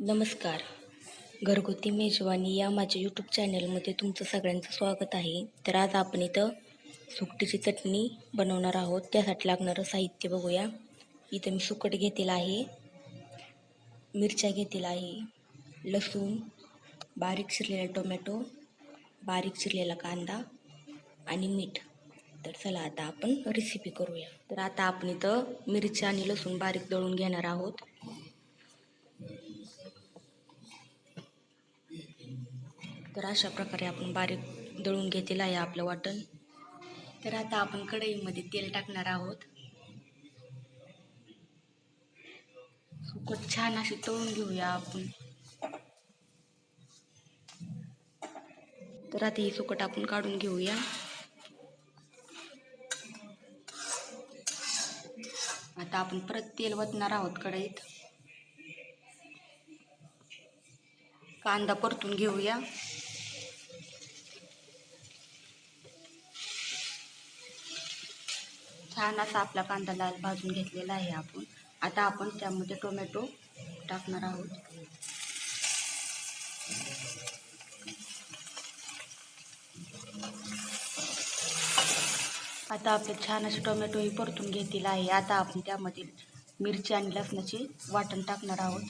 नमस्कार. घरगुती मेजवानी या माझ्या यूट्यूब चॅनलमध्ये तुमचं सगळ्यांचं स्वागत आहे. तर आज आपण इथं सुकटीची चटणी बनवणार आहोत. त्यासाठी लागणारं साहित्य बघूया. इथं मी सुकट घेतलेलं आहे. मिरच्या घेतलेला आहे. लसूण बारीक चिरलेला टोमॅटो बारीक चिरलेला कांदा आणि मीठ. तर चला आता आपण रेसिपी करूया. तर आता आपण इथं मिरच्या आणि लसूण बारीक दळून घेणार आहोत. तर अशा प्रकारे आपण बारीक दळून घेतलेलं आहे आपलं वाटण. तर आता आपण कढईमध्ये तेल टाकणार आहोत. सुकट छान अशी तळून घेऊया आपण. तर आता ही सुकट आपण काढून घेऊया. आता आपण परत तेल वतणार आहोत कढईत. कांदा परतून घेऊया. छान असा आपला कांदा लाल भाजून घेतलेला आहे आपण. आता आपण त्यामध्ये टोमॅटो टाकणार आहोत. आता आपले छान असे टोमॅटोही परतून घेतील आहे. आता आपण त्यामध्ये मिरची आणि लसणाची वाटण टाकणार आहोत.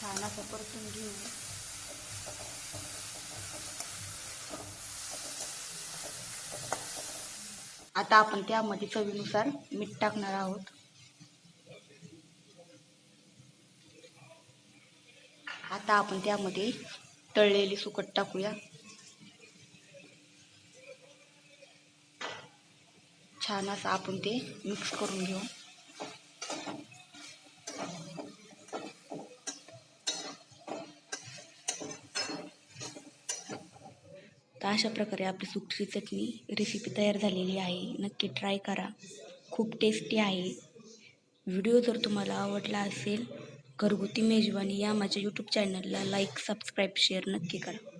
छान असं परतून घेऊ. आता आपण त्यामध्ये चवीनुसार मीठ टाकणार आहोत. आता आपण त्यामध्ये तळलेली सुकट टाकूया. छान असं आपण ते मिक्स करून घेऊ. तर अशा प्रकारे आपली सुकटीची चटणी रेसिपी तयार झालेली आहे. नक्की ट्राय करा. खूप टेस्टी आहे. व्हिडिओ जर तुम्हाला आवडला असेल घरगुती मेजवानी या माझ्या यूट्यूब चॅनलला लाईक सबस्क्राईब शेअर नक्की करा.